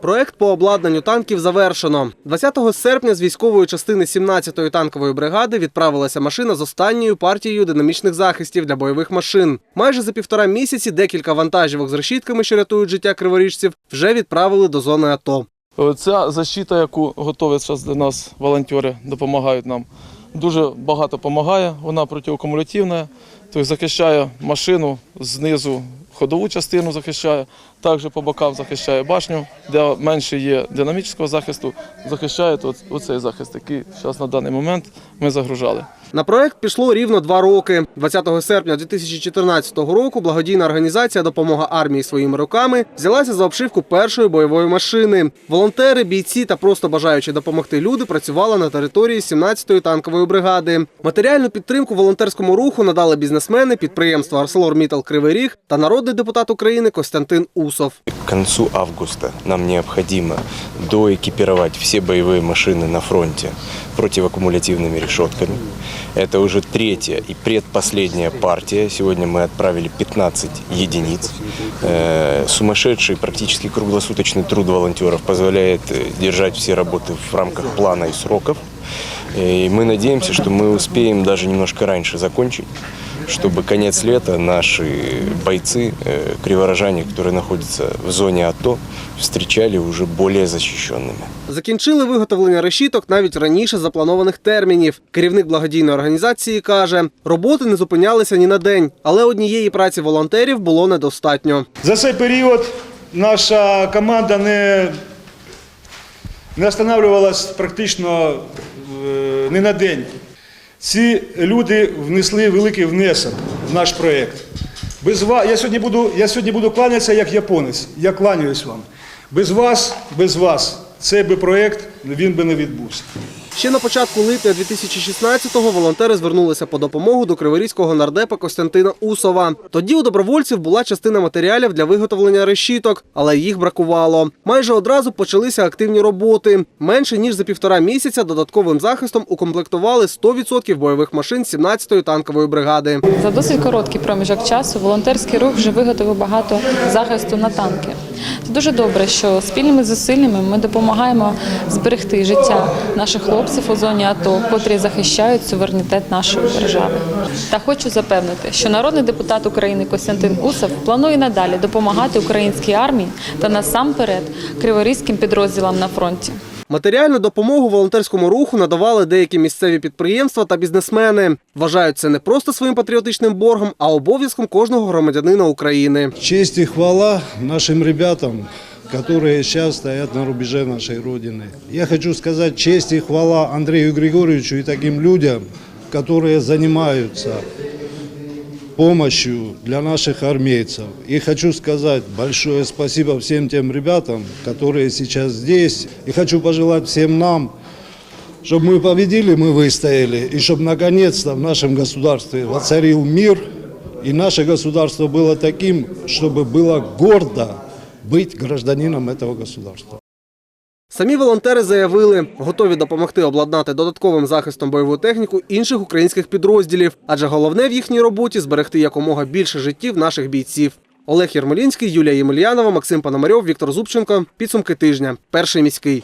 Проект по обладнанню танків завершено. 20 серпня з військової частини 17-ї танкової бригади відправилася машина з останньою партією динамічних захистів для бойових машин. Майже за півтора місяці декілька вантажівок з решітками, що рятують життя криворіжців, вже відправили до зони АТО. Ця защита, яку готові зараз для нас волонтери, допомагають нам, дуже багато допомагає. Вона протиакумулятивна, тобто захищає машину знизу, ходову частину захищає, також по бокам захищає башню, де менше є динамічного захисту, захищає оцей захист, який зараз на даний момент ми загружали. На проект пішло рівно два роки. 20 серпня 2014 року благодійна організація Допомога армії своїми руками взялася за обшивку першої бойової машини. Волонтери, бійці та просто бажаючи допомогти люди працювали на території 17-ї танкової бригади. Матеріальну підтримку волонтерському руху надали бізнесмени, підприємства ArcelorMittal Кривий Ріг та народний депутат України Костянтин Усов. К концу августа нам необходимо доэкипировать все боевые машины на фронте противоаккумулятивными решетками. Это уже третья и предпоследняя партия. Сегодня мы отправили 15 единиц. Э, Сумасшедший, практически круглосуточный труд волонтеров позволяет э, держать все работы в рамках плана и сроков. И мы надеемся, что мы успеем даже немножко раньше закончить, чтобы конец лета наши бойцы, э, криворожане, которые находятся в зоне АТО, встречали уже более защищенными. Закінчили виготовлення решіток навіть раніше запланованих термінів. Керівник благодійної організації каже, роботи не зупинялися ні на день, але однієї праці волонтерів було недостатньо. За цей період наша команда не, не останавливалась практично е, не на день. Ці люди внесли великий внесок в наш проєкт. Без вас, я сьогодні буду, я сьогодні буду кланятися як японець. Я кланяюсь вам. Без вас, без вас цей би проєкт він би не відбувся. Ще на початку липня 2016-го волонтери звернулися по допомогу до криворізького нардепа Костянтина Усова. Тоді у добровольців була частина матеріалів для виготовлення решіток, але їх бракувало. Майже одразу почалися активні роботи. Менше ніж за півтора місяця додатковим захистом укомплектували 100% бойових машин 17-ї танкової бригади. За досить короткий проміжок часу волонтерський рух вже виготовив багато захисту на танки. Це дуже добре, що спільними зусиллями ми допомагаємо зберегти життя наших хлопців у зоні АТО, котрі захищають суверенітет нашої держави. Та хочу запевнити, що народний депутат України Костянтин Усов планує надалі допомагати українській армії та насамперед криворізьким підрозділам на фронті. Матеріальну допомогу волонтерському руху надавали деякі місцеві підприємства та бізнесмени. Вважають це не просто своїм патріотичним боргом, а обов'язком кожного громадянина України. Честь и хвала нашим ребятам, которые сейчас стоят на рубеже нашей Родины. Я хочу сказать честь и хвала Андрею Григорьевичу и таким людям, которые занимаются помощью для наших армейцев. И хочу сказать большое спасибо всем тем ребятам, которые сейчас здесь. И хочу пожелать всем нам, чтобы мы победили, мы выстояли, и чтобы наконец-то в нашем государстве воцарил мир, и наше государство было таким, чтобы было гордо быть гражданином этого государства. Самі волонтери заявили, готові допомогти обладнати додатковим захистом бойову техніку інших українських підрозділів, адже головне в їхній роботі зберегти якомога більше життів наших бійців. Олег Єрмолінський, Юлія Ємельянова, Максим Пономарьов, Віктор Зубченко. Підсумки тижня. Перший міський.